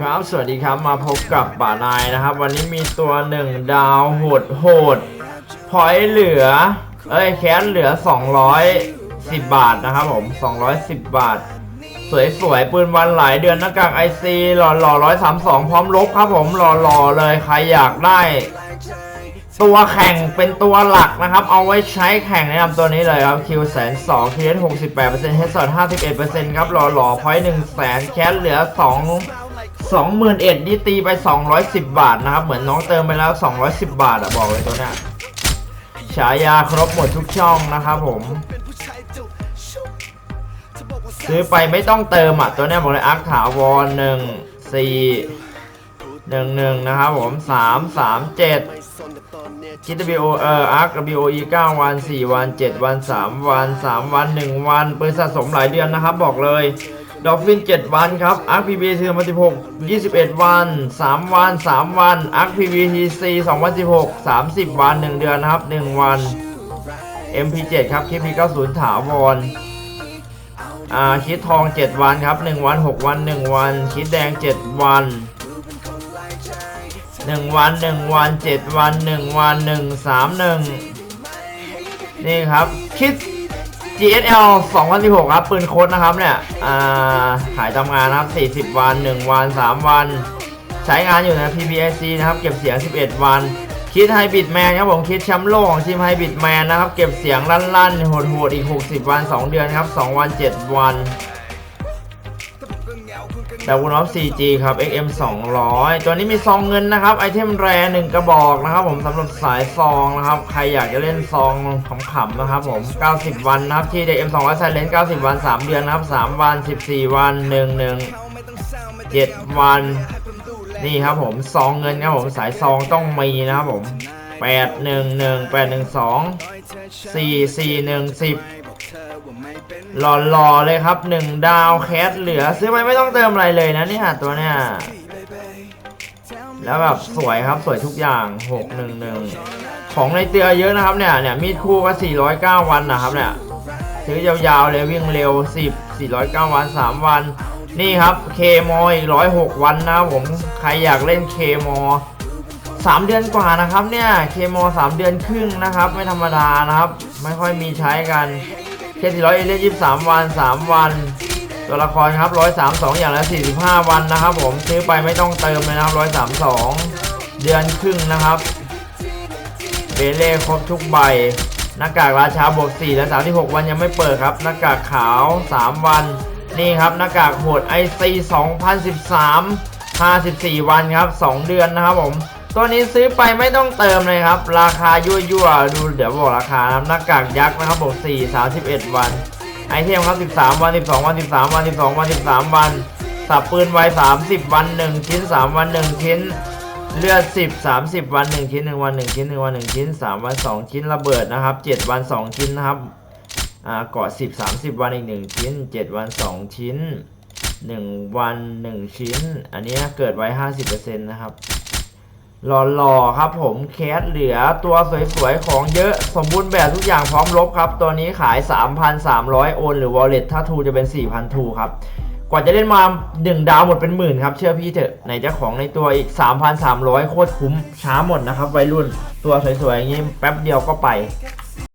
ครับสวัสดีครับมาพบกับป่านายนะครับ วันนี้มีตัวหนึ่งดาวโหดโหดพอยเหลือ เอ้ยแคสเหลือ 210 บาทนะครับผม 210 บาท สวยๆปืนวันหลายเดือนหน้ากากไอซีหล่อหล่อร้อยสามสองพร้อมลบครับผมหล่อหล่อเลยใครอยากได้ ตัวแข่งเป็นตัวหลักนะครับ เอาไว้ใช้แข่งแนะนำตัวนี้เลยครับคิวแสนสองคิวหกสิบแปดเปอร์เซ็นต์เฮดสอดห้าสิบเอ็ดเปอร์เซ็นต์ครับหล่อหล่อพอยหนึ่งแสนแคสเหลือสอง สองหมื่นเอ็ดนี่ตีไปสองร้อยสิบบาทนะครับ เหมือนน้องเติมไปแล้วสองร้อยสิบบาทอะบอกเลยตัวเนี้ยฉายาครบหมดทุกช่องนะครับผม ซื้อไปไม่ต้องเติมอะ ตัวเนี้ยบอกเลยอาร์ถาวรหนึ่งสี่หนึ่งหนึ่งนะครับผมสามสามเจ็ดคิด WO เอ่ออาร์ค WOE เก้าวันสี่วันเจ็ดวันสามวันสามวันหนึ่งวันปืนสะสมหลายเดือนนะครับบอกเลย ดอฟฟินเจ็ดวันครับอาร์ค PBC สองพันสิบหกยี่สิบเอ็ดวันสามวันสามวันอาร์ค PBTC สองพันสิบหกสามสิบวันหนึ่งเดือนครับหนึ่งวัน MP7 ครับ KP90 ถาวรอ่าคิดทอง 7 วันครับ 1 วัน 6 วัน 1 วัน คิดแดง 7 วัน 1 วัน 1 วัน 7 วัน 1 วัน 1 3 1 นี่ครับ คิด GSL 2016ครับ ปืนโค้ดนะครับเนี่ยอ่าขายทำงานนะครับ 40 วัน 1 วัน 3 วัน ใช้งานอยู่ใน PBIC นะครับ เก็บเสียง 11 วัน คิดไฮบิดแมนครับผม คิดแชมป์โลกของทีมไฮบิดแมนนะครับ เก็บเสียงลั่นๆโหดๆอีก 60 วัน 2 เดือนครับ 2 วัน 7 วัน ดาวน์อฟ 4G ครับ XM 200 ตัวนี้มีซองเงินนะครับ ไอเทมแรหนึ่งกระบอกนะครับ ผมสำหรับสายซองนะครับ ใครอยากจะเล่นซองขำๆนะครับผม 90 วันนะครับ ที่ XM 200 Silent 90 วัน 3 เดือนนะครับ 3 วัน 14 วัน 1 1 7 วัน นี่ครับผมซองเงินครับผมสายซองต้องมีนะครับผมแปดหนึ่งหนึ่งแปด หนึ่งสองสี่สี่หนึ่งสิบหล่อหล่อๆเลยครับหนึ่งดาวแคสเหลือซื้อไปไม่ต้องเติมอะไรเลยนะเนี่ยตัวเนี้ยแล้วแบบสวยครับสวยทุกอย่างหกหนึ่งหนึ่งของในเตือเยอะนะครับเนี่ยเนี่ยมีดคู่ก็สี่ร้อยเก้าวันนะครับเนี่ยซื้อยาวๆเลยวิ่งเร็วสิบสี่ร้อยเก้าวันสามวัน นี่ครับเคมอีกร้อยหกวันนะครับผมใครอยากเล่นเคมสามเดือนกว่านะครับเนี่ยเคมสามเดือนครึ่งนะครับ ไม่ธรรมดานะครับ ไม่ค่อยมีใช้กัน เคสี่ร้อยเอเล่ยี่สามวันสามวัน ตัวละครครับร้อยสามสองอย่างละสี่สิบห้าวันนะครับ ผมซื้อไปไม่ต้องเติมเลยนะครับร้อยสามสองเดือนครึ่งนะครับเบเล่ครบทุกใบหน้ากากราชาบวก4และ36 วันยังไม่เปิดครับ หน้ากากขาว 3 วัน นี่ครับหน้ากากโหด IC 2013 54 วันครับ 2 เดือนนะครับผม ตัวนี้ซื้อไปไม่ต้องเติมเลยครับ ราคายั่วๆดูเดี๋ยวบอกราคานะครับหน้ากากยักษ์นะครับผม4 31 วัน ไอเทมครับ13 วัน 12 วัน 13 วัน 12 วัน 13 วัน สับปืนไว30 วัน 1 ชิ้น 3 วัน 1 ชิ้น เลือด 10 30 วัน 1 ชิ้น 1 วัน 1 ชิ้น 1 วัน 1 ชิ้น 3 วัน 2 ชิ้นระเบิดนะครับ 7 วัน 2 ชิ้นนะครับอ่าเกาะ10 30 วันอีก 1 ชิ้น 7 วัน 2 ชิ้น 1 วัน 1 ชิ้น อันนี้เกิดไว้ 50%นะครับ หล่อๆครับผมแคสเหลือตัวสวยๆ ของเยอะสมบูรณ์แบบทุกอย่างพร้อมลบครับ ตัวนี้ขาย 3,300 โอนหรือ wallet ถ้าทูจะเป็น 4,000 ทูครับ กว่าจะเล่นมา 1 ดาวหมดเป็นหมื่นครับ เชื่อพี่เถอะไหนจะของในตัวอีก 3,300 โคตรคุ้มช้าหมดนะครับวัยรุ่นตัวสวยๆ อย่างนี้แป๊บเดียวก็ไป